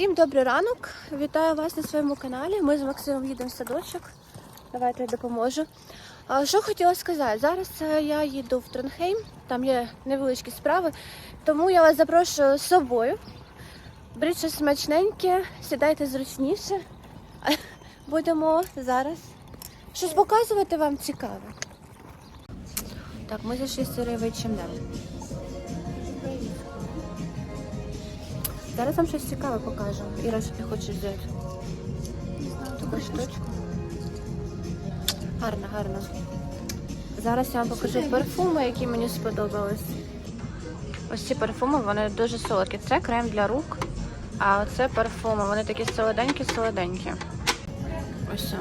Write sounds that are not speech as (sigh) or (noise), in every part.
Всім добрий ранок! Вітаю вас на своєму каналі. Ми з Максимом їдемо в садочок. Давайте я допоможу. Що хотіла сказати? Зараз е, я їду в Тронхейм, там є невеличкі справи, тому я вас запрошую з собою. Беріть щось смачненьке, сідайте зручніше. (laughs) Будемо зараз щось показувати вам цікаве. Так, ми зайшли з сирою H&M. Зараз вам щось цікаве покажу. Іра, що ти хочеш взяти? Таку штучку. Гарно, гарно. Зараз я вам покажу парфуми, які мені сподобались. Ось ці парфуми, вони дуже солодкі. Це крем для рук, а оце парфуми. Вони такі солоденькі-солоденькі. Ось. це.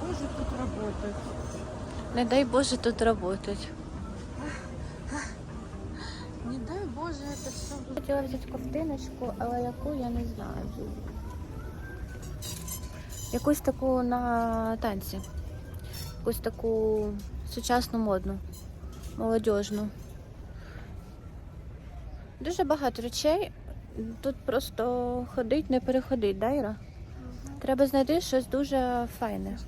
Боже, тут работать. Не дай Боже тут работать. Хотіла взяти ковтиночку, але яку я не знаю. Якусь таку на танці. Якусь таку сучасну модну, молодіжну. Дуже багато речей. Тут просто ходить, не переходить, да, Іра? Треба знайти щось дуже файне.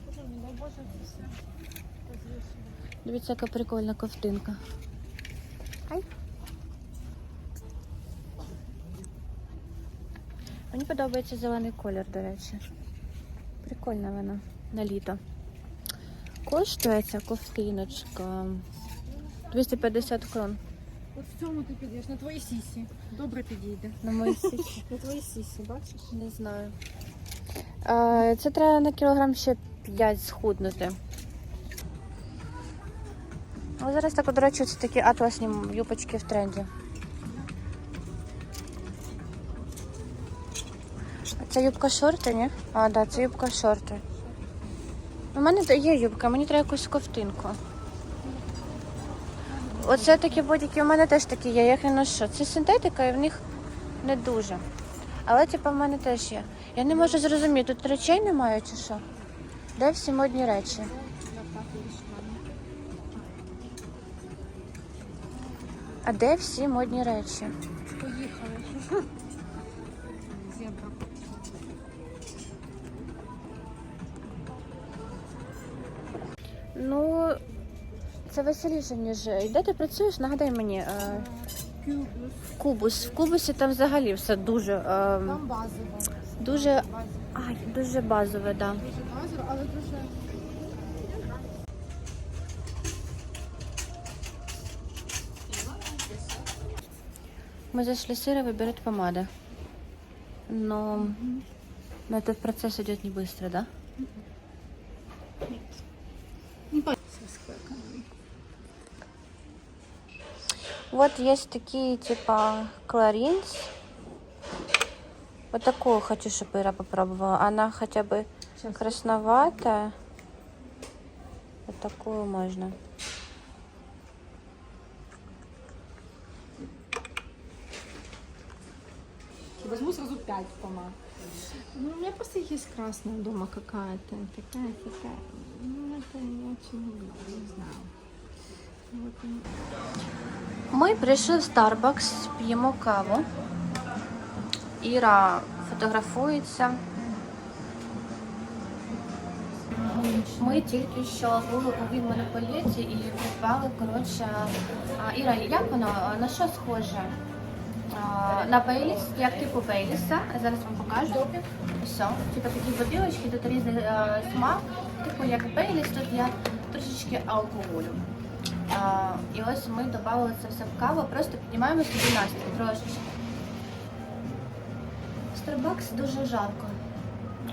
Дивіться, яка прикольна ковтинка. Мені подобається зелений колір, до речі. Прикольна вона на літо. Коштує ця ковтиночка 250 крон От в цьому ти підеш, на твої сісі. Добре підійде. на мої (laughs) сісі. На твої сісі, бачиш? Не знаю. А, це треба на кілограм ще 5 схуднути. Але зараз так, до речі, це такі атласні юпочки в тренді. Це юбка шорти, ні? А, так, да, це юбка шорти. У мене є юбка, мені треба якусь ковтинку. Оце такі бодіки, у мене теж такі є, я їх не ношу. Це синтетика і в них не дуже. Але типу в мене теж є. Я не можу зрозуміти, тут речей немає чи що? Де всі модні речі? А де всі модні речі? Поїхали. Ну, це веселіше, ніж. І Де ти працюєш? Нагадай мені. е, Кюбус. В Кубус. В Кубусі там взагалі все дуже. е, Там базово. Дуже. Базово. Ай, дуже базове, да. Дуже базово, але дуже... Мы зашли сыра выбирать помады. Но, но этот процесс идет не быстро, да? Вот есть такие типа Кларинс. Вот такую хочу, чтобы Ира попробовала. Она хотя бы Щас. красноватая. Вот такую можно. Возьму сразу пять помад. Ну, у меня просто есть красная дома какая-то. Такая, такая. Ми прийшли в Starbucks, п'ємо каву. Іра фотографується. Ми тільки що були у Вінмонополіті і придбали, коротше, Іра, як воно, на що схоже? На Бейліс, як типу Бейліса. Зараз вам покажу. Все. Типу такі бутилочки, тут різний смак. Типу як Бейліс, тут є трошечки алкоголю. А, і ось ми додали це все в каву, просто піднімаємо собі настрій трошечки. Starbucks дуже жарко.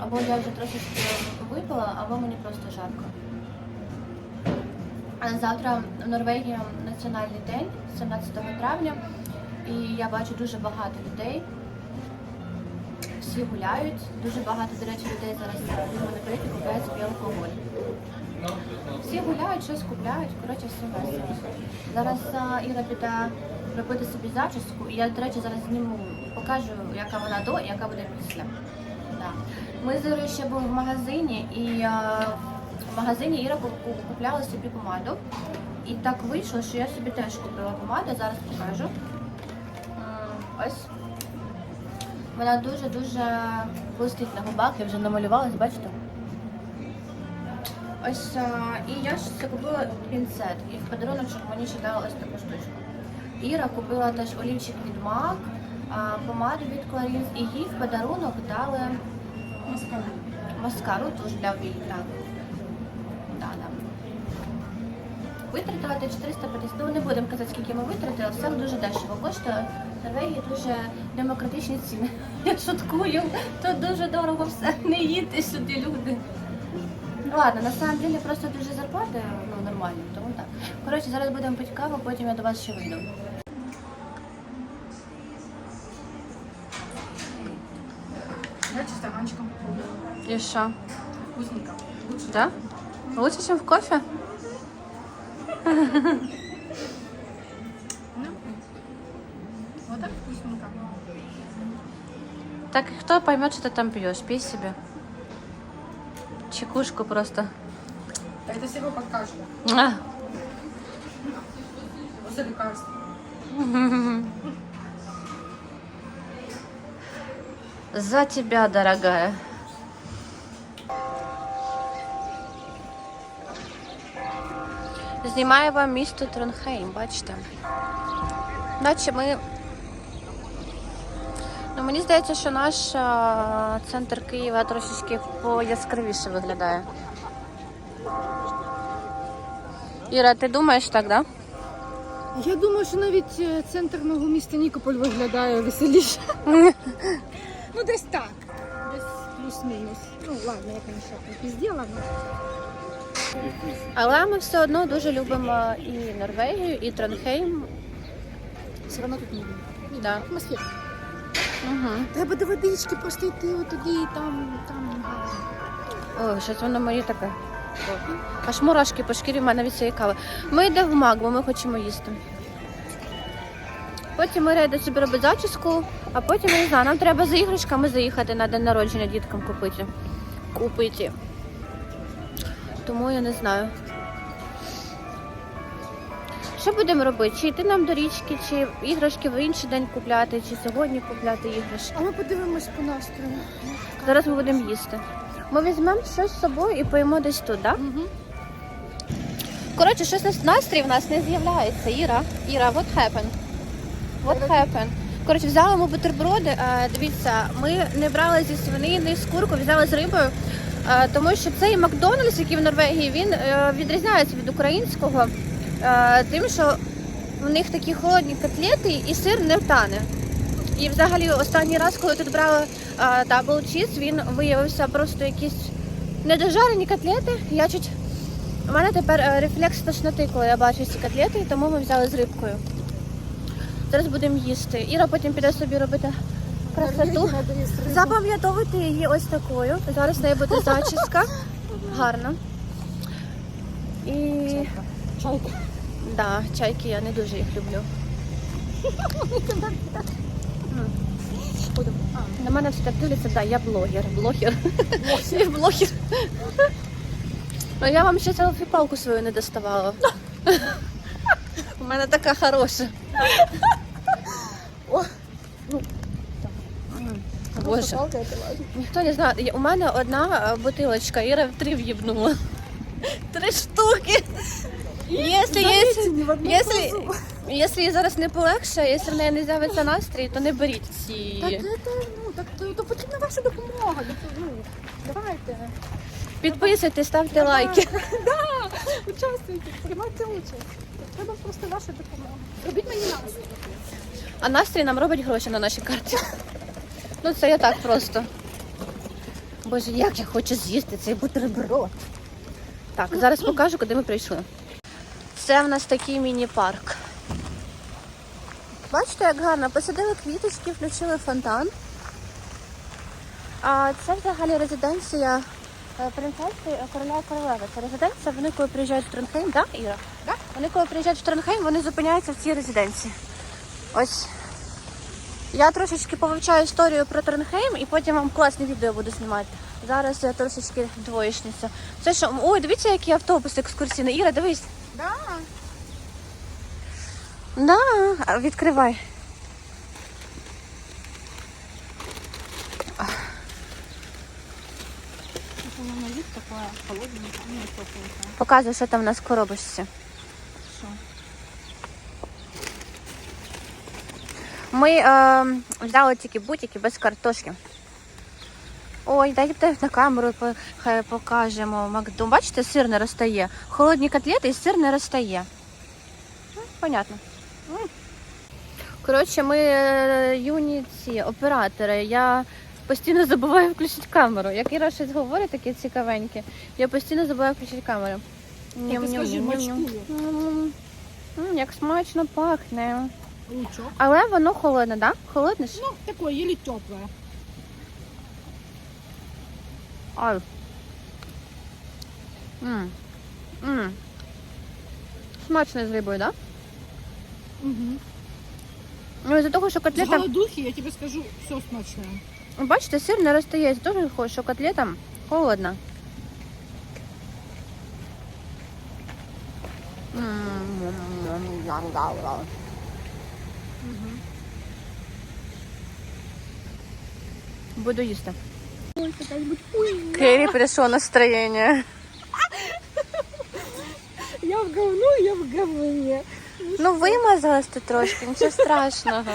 Або я вже трошечки випила, або мені просто жарко. А завтра в Норвегії національний день, 17 травня, і я бачу дуже багато людей. Всі гуляють. Дуже багато, до речі, людей зараз в монополіті купують собі алкоголь. Всі гуляють, щось купляють, коротше, все весело. Зараз а, Іра піде робити собі зачіску, і я, до речі, зараз зніму, покажу, яка вона до і яка буде після. Да. Ми з Ірою ще були в магазині, і а, в магазині Іра купляла собі помаду. І так вийшло, що я собі теж купила помаду, зараз покажу. Ось. Вона дуже-дуже блистить на губах, я вже намалювалась, бачите? Ось а, і я ж це купила пінцет. І в подарунок мені ще дали ось таку штучку. Іра купила теж олівчик від MAC, а, помаду від Clarins, і їй в подарунок дали маскару теж для війка. Да, Витратила ти 450, ну не будемо казати, скільки ми витратили, все дуже дешево коштує. В Норвегії дуже демократичні ціни. (laughs) Я шуткую, тут дуже дорого все. Не їдьте сюди, люди. Ну, Ладно, на самом деле просто дуже зарплати ну, нормальні, тому так. Коротше, зараз будемо пити каву, потім я до вас ще вийду. Давайте стаканчиком попробуем. И что? Вкусненько. Лучше. Да? Лучше, чем в кофе? Вот так вкусненько. Так и кто поймет, что ты там пьешь? Пей себе. Чекушку просто. А это всего под. А. После лекарства. За тебя, дорогая. Знімаю вам місто Тронхейм, бачите? Наче ми. Ну, мені здається, що наш а, центр Києва трошечки пояскравіше виглядає. Іра, ти думаєш так, да? Я думаю, що навіть е, центр мого міста Нікополь виглядає веселіше. (laughs) Ну, десь так. Десь плюс-мінус. Ну, ладно, я, конечно, пізділа, но... Але ми все одно дуже любимо і Норвегію, і Тронхейм. Все одно тут не. Да. Атмосфера. Угу. Треба до водички просто йти отуди, і там, там. Ой, щось воно мені таке. Аж мурашки по шкірі в мене від цієї кави. Ми йдемо в мак, бо ми хочемо їсти. Потім ми йде собі робить зачіску, а потім, я не знаю, нам треба за іграшками заїхати на день народження діткам купити. Купити. Тому я не знаю. Що будемо робити? Чи йти нам до річки, чи іграшки в інший день купляти, чи сьогодні купляти іграшки. А ми подивимось по настрою. Зараз ми будемо їсти. Ми візьмемо щось з собою і поїмо десь тут, так? Угу. Коротше, щось настрій в нас не з'являється. Іра, Іра, what happened? What happened? Коротше, взяли ми бутерброди. Е, дивіться, ми не брали зі свинини, з курку, взяли з рибою, тому що цей Макдональдс, який в Норвегії, він е, відрізняється від українського, е, тим, що в них такі холодні котлети і сир не втане. І взагалі останній раз, коли тут брали дабл чіз, він виявився просто якісь недожарені котлети. Я чуть у мене тепер е, рефлекс тошноти, коли я бачу ці котлети, тому ми взяли з рибкою. Зараз будемо їсти. Іра потім піде собі робити красоту. Запам'ятовувати її ось такою. Зараз в неї буде зачіска. Гарна. І Чайка. да, чайки я не дуже їх люблю. На мене всі так дивляться, да, я блогер. Блогер. Я блогер. Ну я вам ще селфі-палку свою не доставала. У мене така хороша. О, ну, М, Боже. Ніхто не знає. У мене одна е, бутилочка, Іра в три в'їбнула. (laughs) Три штуки. Якщо. Якщо, їй зараз не полегше, якщо в неї не з'явиться настрій, то не беріть ці. Так, це, ну, так, то, то потрібна ваша допомога. Ну, давайте. Підписуйтесь, ставте лайки. (laughs) Да, участвуйте, приймайте участь. Треба просто ваша допомога. Робіть мені настрій. А настрій нам робить гроші на нашій карті. (laughs) Ну це я так просто. Боже, як я хочу з'їсти цей бутерброд. Так, зараз покажу, куди ми прийшли. Це в нас такий міні-парк. Бачите, як гарно, посадили квіточки, включили фонтан. А це взагалі резиденція е, принцеси короля і королеви. Це резиденція. Вони коли приїжджають в Тронхейм, так, Іра? Да. Вони коли приїжджають в Тронхейм, вони зупиняються в цій резиденції. Ось. Я трошечки повивчаю історію про Тронхейм і потім вам класне відео буду знімати. Зараз я трошечки двоєчниця. Це що? Ой, дивіться, який автобус екскурсійний. Іра, дивись. Да. Да, відкривай. Ну. Показуй, що там в нас в коробочці. Ми е, взяли тільки бутики без картошки. Ой, дайте на камеру хай покажемо. Макду. Бачите, сир не розтає. Холодні котлети і сир не розтає. Ну, понятно. Коротше, ми е, юні ці оператори. Я постійно забуваю включити камеру. Як Іра щось говорить, таке цікавеньке, я постійно забуваю включити камеру. ти скажи, мачкую. М, м, Як смачно пахне. Лучок. Але воно холодне, так? Да? Холодне ж? Ну, такое, еле теплое. Ай. М. М. Смачно з рибою, так? Угу. Да? Ну, із-за того, що С котлета, голодухи, я тебе скажу, все смачное. бачите, сир не розтає, із-за того, що котлета холодна. М. Буду їсти. Кері прийшло настроєння. Я в говну, я в говне. Ну, вимазалась тут трошки, нічого страшного.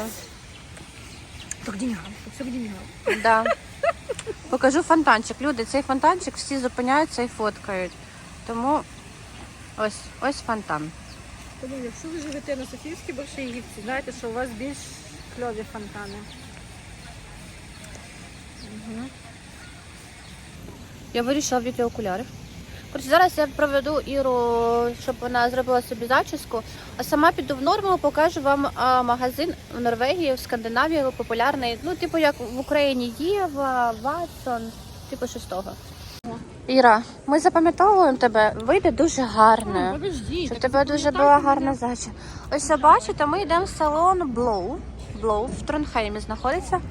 Все к все к деньгам. Да. Покажу фонтанчик. Люди, цей фонтанчик всі зупиняються і фоткають. Тому ось ось фонтан. Тому, якщо ви живете на Софіївській Большоївці, знаєте, що у вас більш кльові фонтани. Я вирішила вдіти окуляри. Коротше, зараз я проведу Іру, щоб вона зробила собі зачіску, а сама піду в норму, покажу вам магазин в Норвегії, в Скандинавії популярний. Ну, типу, як в Україні Єва, Ватсон, типу щось того. Іра, ми запам'ятовуємо тебе, вийде дуже гарно. подожди. Щоб тебе дуже була гарна зачіска. Ось бачите, ми йдемо в салон Blow. Blow в Тронхеймі знаходиться.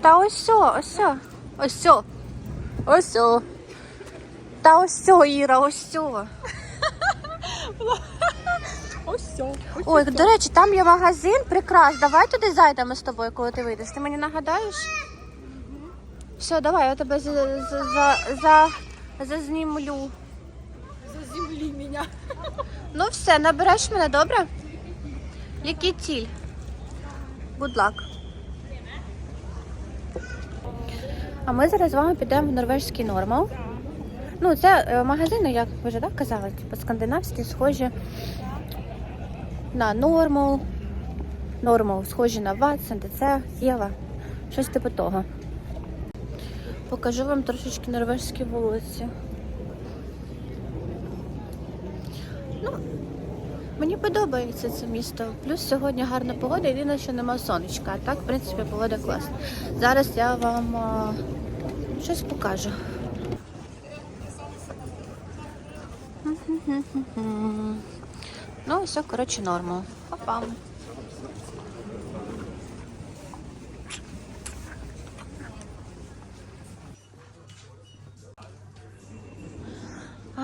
Та ось сьо, ось сьо, ось сьо, ось сьо. Та ось сьо, Іра, ось (laughs) сьо. Ось все. Ой, до речі, там є магазин, прикрас. Давай туди зайдемо з тобою, коли ти вийдеш. Ти мені нагадаєш? Все, давай, я тебе за, за, за, за, зазнімлю. Заземли меня. Ну все, набереш мене, добре? Який ціль? Good luck. А ми зараз з вами підемо в норвежський нормал. Ну, це е, магазини, як ви вже так казали, типу скандинавські, схожі на нормал. Нормал, схожі на Ватсон, ДЦ, Єва. Щось типу того. Покажу вам трошечки норвежські вулиці. Мені подобається це місто. Плюс сьогодні гарна погода, єдине, що нема сонечка. А так, в принципі, погода класна. Зараз я вам а, щось покажу. Ну, все, коротше, нормал. Па-пам. А,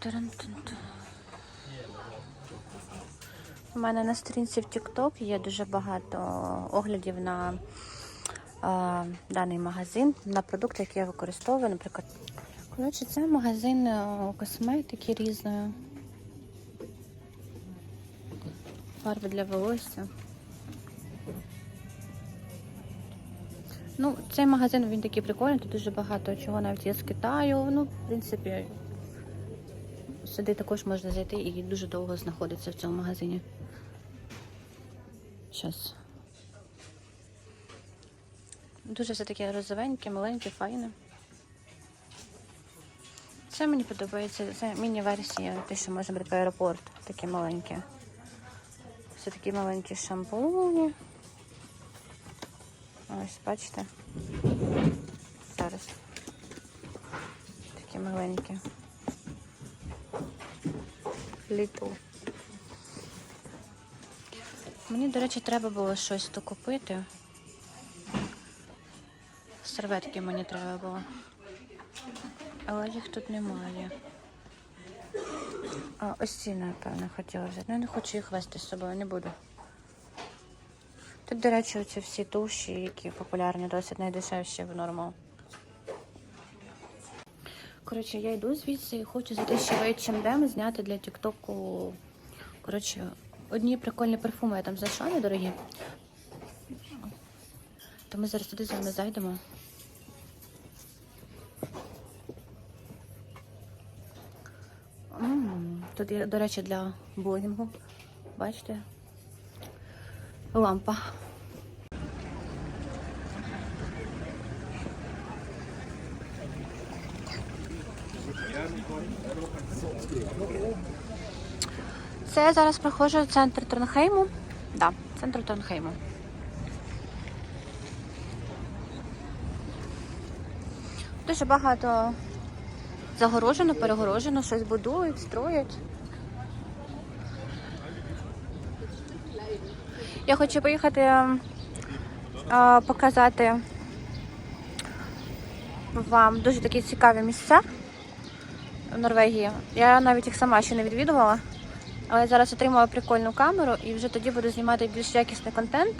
таран-тан-тан. У мене на сторінці в TikTok є дуже багато оглядів на е, даний магазин, на продукти, які я використовую. Наприклад, коротше, це магазин е, косметики різної. Фарби для волосся. Ну, цей магазин він такий прикольний, тут дуже багато чого навіть є з Китаю. Ну, в принципі, сюди також можна зайти і дуже довго знаходиться в цьому магазині. Щас. Дуже все таке розовеньке, маленьке, файне. Це мені подобається. Це міні-версія, те, що можна брати в аеропорт. Таке маленьке. Все такі маленькі шампуні. Ось, бачите? Зараз. Такі маленькі. Літл. Мені, до речі, треба було щось то купити. Серветки мені треба було. Але їх тут немає. А, ось ці, напевно, хотіла взяти. Ну, я не хочу їх вести з собою, не буду. Тут, до речі, оці всі туші, які популярні, досить найдешевші в нормал. Коротше, я йду звідси і хочу зайти ще в H&M, зняти для Тіктоку. Коротше, одні прикольні парфуми я там знайшла, недорогі. То ми зараз туди з вами зайдемо. Тут є, до речі, для боулінгу. Бачите? Лампа. Це я зараз проходжу центр Тронхейму. Да, центр Тронхейму. Дуже багато загорожено, перегорожено, щось будують, строять. Я хочу поїхати а, показати вам дуже такі цікаві місця Норвегії. Я навіть їх сама ще не відвідувала. Але зараз отримала прикольну камеру і вже тоді буду знімати більш якісний контент.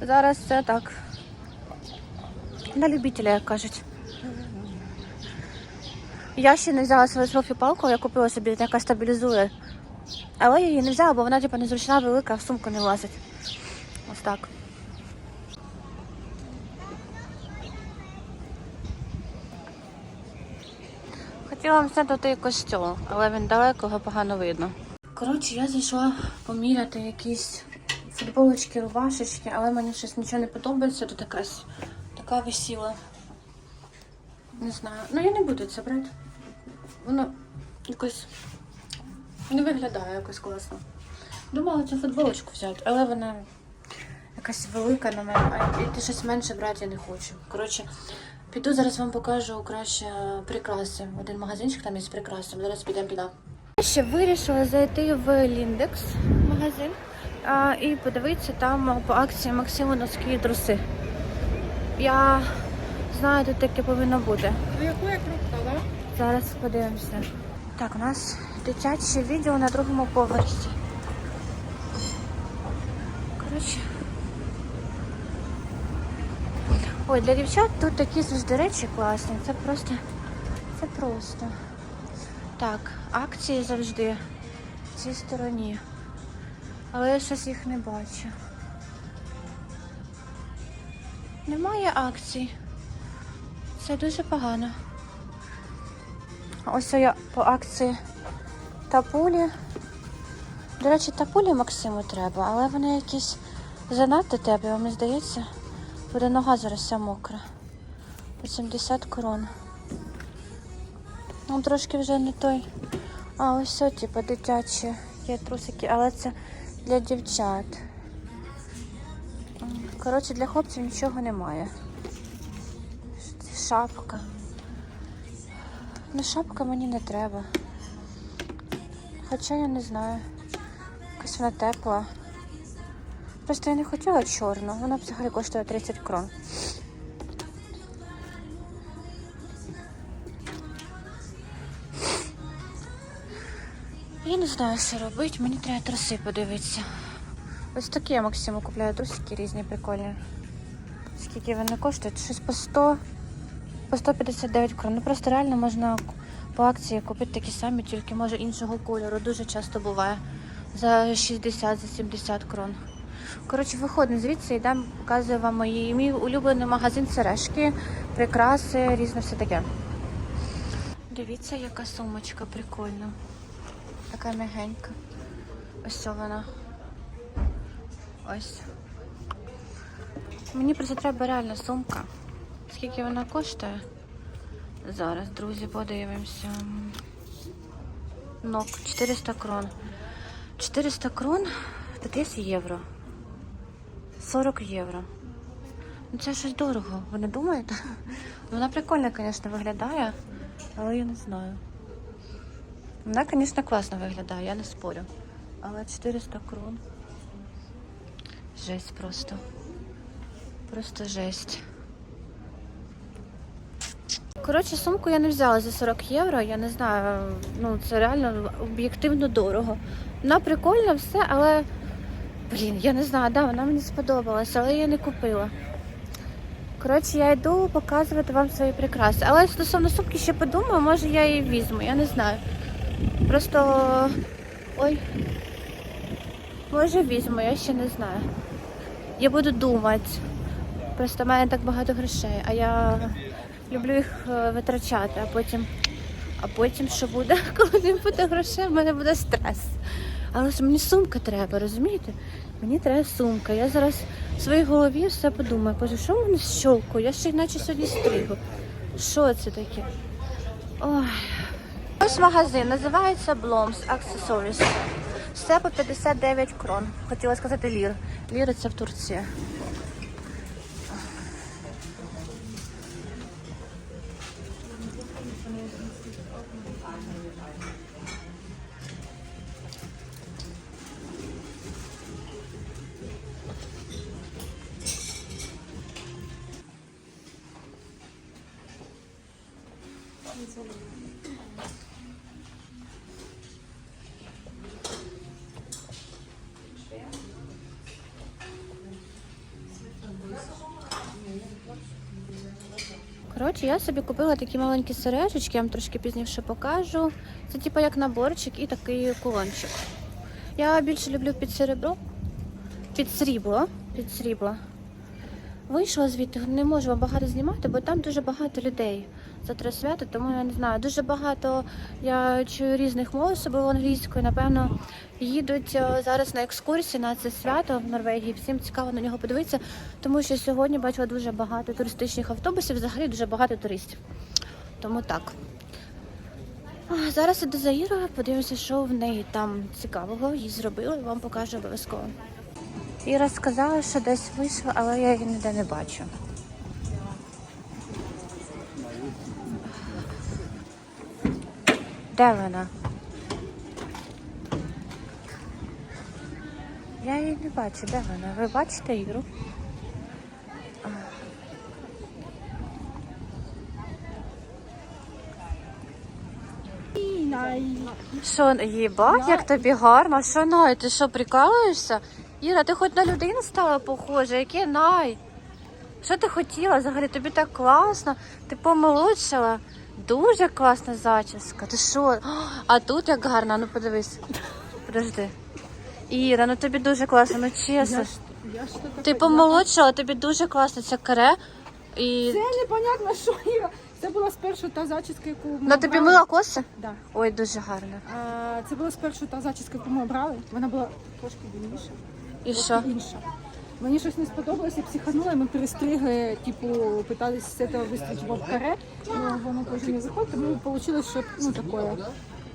Зараз це так. На любителя, як кажуть. Я ще не взяла свою селфі-палку, я купила собі, яка стабілізує. Але я її не взяла, бо вона типу, незручна, велика, в сумку не влазить. Ось так. Хотіла вам зняти той костюм, але він далеко, його погано видно. Коротше, я зайшла поміряти якісь футболочки, рубашечки, але мені щось нічого не подобається. Тут якась така висіла. Не знаю. Ну я не буду це брати. Воно якось не виглядає якось класно. Думала цю футболочку взяти, але вона якась велика на мене, а ти щось менше брати я не хочу. Коротше, піду зараз вам покажу краще прикраси. Один магазинчик там є з прикрасами. Зараз підемо туди. Я ще вирішила зайти в Ліндекс магазин а, і подивитися там по акції Максиму носки і труси. Я знаю, тут таке повинно бути. Ну, яку я крутила? Зараз подивимося. Так, у нас дитяче відео на другому поверсі. Коротше. Ой, для дівчат тут такі завжди речі класні. Це просто. Це просто. Так, акції завжди в цій стороні. Але я щось їх не бачу. Немає акцій. Це дуже погано. Ось я по акції тапулі. До речі, тапулі Максиму треба, але вони якісь занадто теплі, вам не здається. Буде нога зараз вся мокра. По 70 крон. Ну, трошки вже не той. А, ось все, типу, дитячі є трусики, але це для дівчат. Коротше, для хлопців нічого немає. Шапка. Ну, шапка мені не треба. Хоча я не знаю. Якась вона тепла. Просто я не хотіла чорну. Вона взагалі коштує 30 крон. Я не знаю, що робити. Мені треба труси подивитися. Ось такі я Максиму купляю трусики різні прикольні. Скільки вони коштують? Щось по 100 по 159 крон. Ну просто реально можна по акції купити такі самі, тільки може іншого кольору. Дуже часто буває. За 60, за 70 крон. Коротше, виходимо звідси, йдемо, показую вам мої. Мій улюблений магазин сережки, прикраси, різне все таке. Дивіться, яка сумочка прикольна. Така мягенька. Ось вона. Ось. Мені просто треба реальна сумка. Скільки вона коштує? Зараз, друзі, подивимося. Нок 400 крон. 400 крон 50 євро. 40 євро. Ну це щось дорого, ви не думаєте? (laughs) Вона прикольно, звісно, виглядає, але я не знаю. Вона, звісно, класно виглядає, я не спорю. Але 400 крон. Жесть просто. Просто жесть. Коротше, сумку я не взяла за 40 євро. Я не знаю, ну це реально об'єктивно дорого. Вона прикольна, все, але блін, я не знаю, да, вона мені сподобалася, але я не купила. Коротше, я йду показувати вам свої прикраси. Але стосовно сумки ще подумаю, може я її візьму, я не знаю. Просто. Ой. Може візьму, я ще не знаю. Я буду думати. Просто в мене так багато грошей, а я люблю їх е, витрачати, а потім. А потім що буде, (laughs) коли не буде грошей, в мене буде стрес. Але мені сумка треба, розумієте? Мені треба сумка. Я зараз в своїй голові все подумаю. Боже, що в мене з щолку? Я ще наче сьогодні стригу. Що це таке? Ой. Ось магазин, називається Bloms Accessories. Все по 59 крон. Хотіла сказати лір. Ліри це в Турції. Коротше, я собі купила такі маленькі сережечки, я вам трошки пізніше покажу. Це типу як наборчик і такий кулончик. Я більше люблю під серебро, під срібло, під срібло. Вийшла звідти, не можу вам багато знімати, бо там дуже багато людей. Завтра свято, тому я не знаю. Дуже багато я чую різних мов, особливо англійською. Напевно, їдуть е, зараз на екскурсії на це свято в Норвегії. Всім цікаво на нього подивитися, тому що сьогодні бачила дуже багато туристичних автобусів, взагалі дуже багато туристів. Тому так. Зараз іду за Ірою, подивимося, що в неї там цікавого їй зробили, вам покажу обов'язково. Іра сказала, що десь вийшла, але я її ніде не бачу. Де вона? Я її не бачу, де вона? Ви бачите Іру? А. Що, їбать, як тобі гарно? Що най? Ти що, прикалуєшся? Іра, ти хоч на людину стала похожа, яке най? Що ти хотіла взагалі? Тобі так класно, ти помолодшала. Дуже класна зачіска. Ти що? А тут як гарно, ну подивись. Подожди. Іра, ну тобі дуже класно, ну чесно. Я, ж- я ж Ти помолодшала, тобі дуже класно це каре. І... Це непонятно, (laughs) що Іра. Це була спершу та зачіска, яку ми Ну тобі обрали. мила коси? Да. Ой, дуже гарно. А, це була спершу та зачіска, яку ми обрали. Вона була трошки длинніша, І що? інша. Мені щось не сподобалося, психанула, ми перестригли, типу, питалися з цього вистричити в каре, але воно теж не виходить, тому вийшло, що ну таке,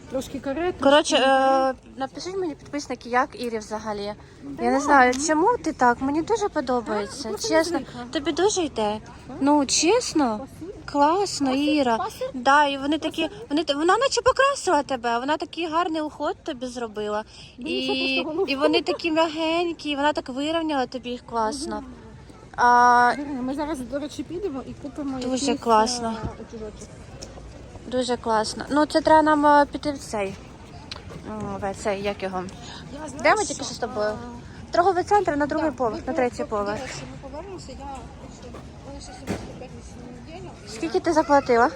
трошки каре. трошки- Коротше, е, напишіть мені підписники, як Ірі взагалі. Я не знаю, чому ти так? Мені дуже подобається. просто Чесно, тобі дуже йде. Ну, чесно, класно, Іра. Да, і вони такі, вони вона наче покрасила тебе, вона такий гарний уход тобі зробила. Ну, І, і вони такі м'ягенькі, і вона так вирівняла тобі їх класно. А, Ми зараз, до речі, підемо і купимо Дуже якийсь, класно. е, дуже класно. Ну, це треба нам е, піти в цей. М, цей, як його? Знаю, Де ми тільки що з тобою? Торговий центр на другий поверх, на третій поверх. Ми повернемося, я ще. Скільки ти заплатила?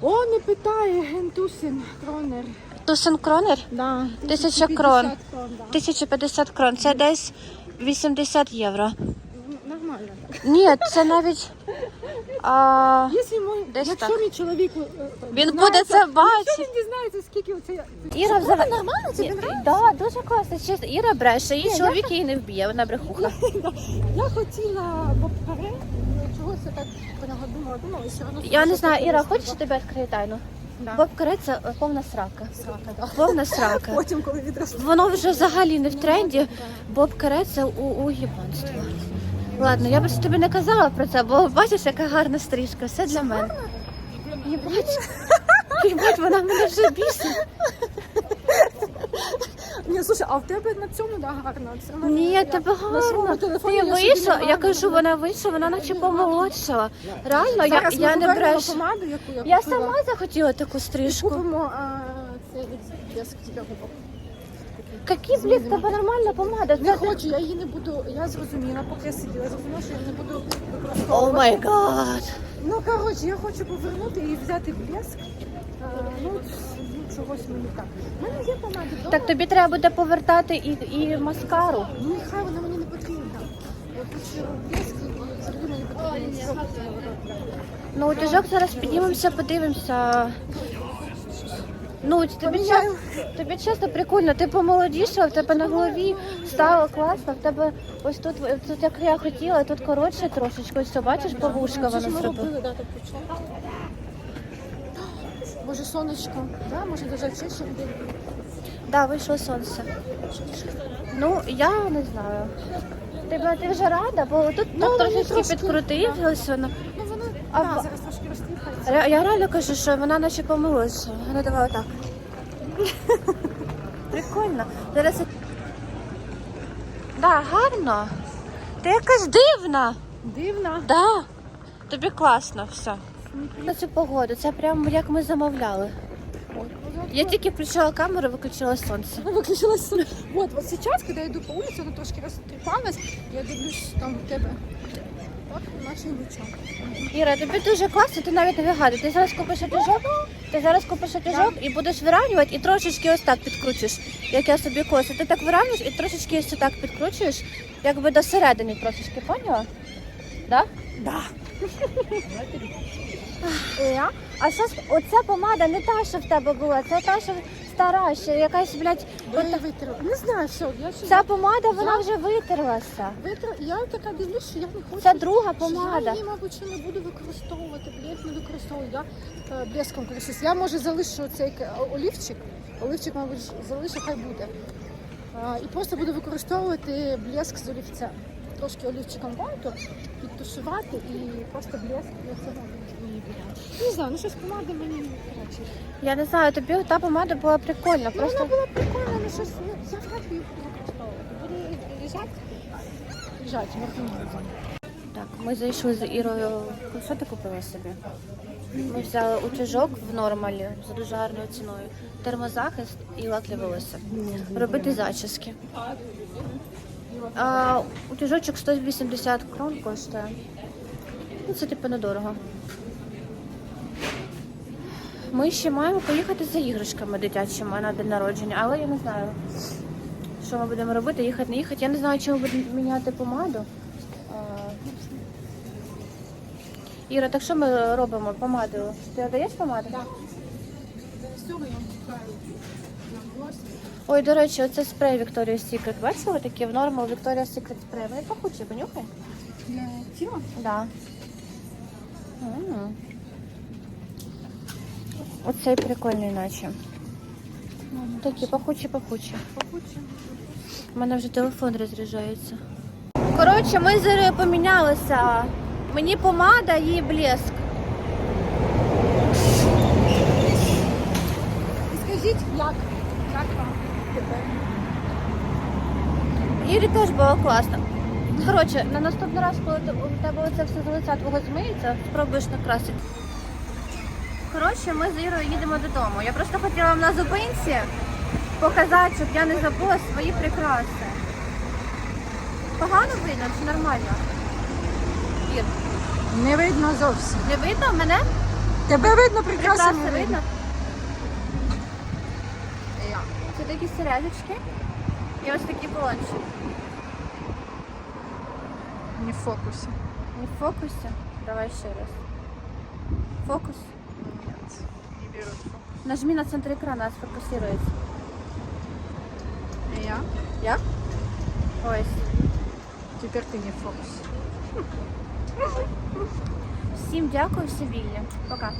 О, не питає, Гентусин, Кронер. Тусен кронер? Да, Тисяча крон. крон да. 1050 крон. Це десь 80 євро. Нормально так. Ні, це навіть. А, Якщо, мій, Десь якщо так. мій чоловік е, Він буде це Якщо бачити. він дізнається, скільки це... Іра взагалі. нормально, тобі Да, дуже класно. Чесно, Іра бреше, її чоловік її не вб'є, вона брехуха. (laughs) Я хотіла бобкаре, я так про нього думала, думала, і все одно... Я не знаю, Іра, хочеш? я тебе відкрию тайну? Да. Боб Каре це е, повна срака. Срака, да. Повна срака. (laughs) Потім, коли відросте. Воно вже взагалі не в тренді. Боб Каре це у, у єбанство. Ладно, я просто тобі не казала про це, бо бачиш, яка гарна стрижка. Все для мене. Єбать, вона мене вже бісить. (laughs) Ні, слушай, а в тебе на цьому да, гарно. Це Ні, я тебе на своєму гарно. телефоні Ти я собі вийшла, я кажу, вона вийшла, вона наче помолодшала. Реально, я, Зараз я ми не повернемо брешу. помаду, яку я, Я купила. сама захотіла таку І стрижку. купимо а, цей блеск для губок. Який блін, тебе нормальна помада. Не хочу, я її не буду. Я зрозуміла, поки я сиділа, я зрозуміла, що я не буду О використовувати. май гад. Ну, коротше, я хочу повернути і взяти блеск. А, ну, ну, чогось мені так. У мене є помада вдома. Так тобі треба буде повертати і, і маскару. Ну, нехай вона мені не потрібна. Я хочу блеск і мені потрібно. Ну, утюжок зараз піднімемося, подивимося. Ну, тобі, Поміняю. чесно, тобі чесно прикольно, ти помолодішала, в тебе на голові стало класно, в тебе ось тут, тут як я хотіла, тут коротше трошечки, ось це бачиш, повушка Що вона ж ми зробила. робили, да, так пішло. Може, сонечко, да? може даже чаще буде. Да, вийшло сонце. Ну, я не знаю. Ти, б- ти вже рада, бо тут Ну, так трошечки трошки, підкрутилося. воно. Ну, вона А да, в- зараз трошки розслухається. Ре- Я реально кажу, що вона наче помилилася. Ну давай отак. (laughs) Прикольно. Зараз. я- Да, гарно. Ти якась дивна. Дивно. Да. Тобі класно все. На цю погоду, це прямо як ми замовляли. Я тільки включила камеру, виключила сонце. Ну, выключилась сон. Вот, вот сейчас, когда я иду по улице, она трошки растрепалась, я дивлюсь там у тебе. Наче нічого. Іра, тобі дуже класно, ти навіть не вигадуй. Ти зараз купиш отяжок, ти зараз купиш отяжок і будеш вирівнювати і трошечки ось так підкручуєш, як я собі косу. Ти так вирівнюєш і трошечки ось так підкручуєш, якби до середини трошечки, поняла? Да? Да. (laughs) Я? А що оця помада не та, що в тебе була, це та, що стара, ще якась, блядь, Я її витерла. Не знаю, все, я ще ця помада, вона Я? вже витерлася. витерла. Я така дивлюсь, що я не хочу. Це друга що Я помада. її, мабуть, ще не буду використовувати, блєк не використовую. Я е, блеском користуюсь. Я, може, залишу цей к- олівчик. Олівчик, мабуть, залишу, хай буде. І просто буду використовувати блеск з олівця. Трошки олівчиком вату, підтушувати і просто блеск для цього буде. Не знаю, ну щось помада мені не коротше. Я не знаю, тобі та помада була прикольна. Ну, Просто вона була прикольна, але щось ну, я вряд ли її буду використовувати. Буду лежати, лежати, мертвим. Так, ми зайшли з Ірою. Що ти купила собі? Ми взяли утюжок в нормалі за дуже гарною ціною, термозахист і лак для волосся. Робити зачіски. А, утюжочок 180 крон коштує. Ну, це типу недорого. Ми ще маємо поїхати за іграшками дитячими на день народження, але я не знаю, що ми будемо робити, їхати, не їхати. Я не знаю, чи ми будемо міняти помаду. Іра, так що ми робимо помаду? Ти даєш помаду? Так. Ой, до речі, оце спрей Victoria's Secret. Бачила такі в нормал Victoria's Secret спрей. Вони пахучі, понюхай. Для тіла? Да. Оцей прикольний наче. Такі пахучі, пахучі. Пахуче. У мене вже телефон розряджається. Коротше, ми з помінялися. Мені помада, їй блеск. І скажіть, як? Як вам? Ірі теж було класно. Коротше, на наступний раз, коли у тебе це все з лиця твого змиється, спробуєш накрасити. Коротше, ми з Ірою їдемо додому. Я просто хотіла вам на зупинці показати, щоб я не забула свої прикраси. Погано видно чи нормально? Ір, Не видно зовсім. не видно мене? Тебе видно прекрасно. Прикраси не видно? Я. Це такі сережечки і ось такі балончики. Не в фокусі. Не в фокусі. Давай ще раз. Фокус. Нет, не беру фокус. Нажми на центр экрана, сфокусируется. Я? Я? Ой. Тепер ти не в фокусі. Всім дякую, всі вільні. Пока.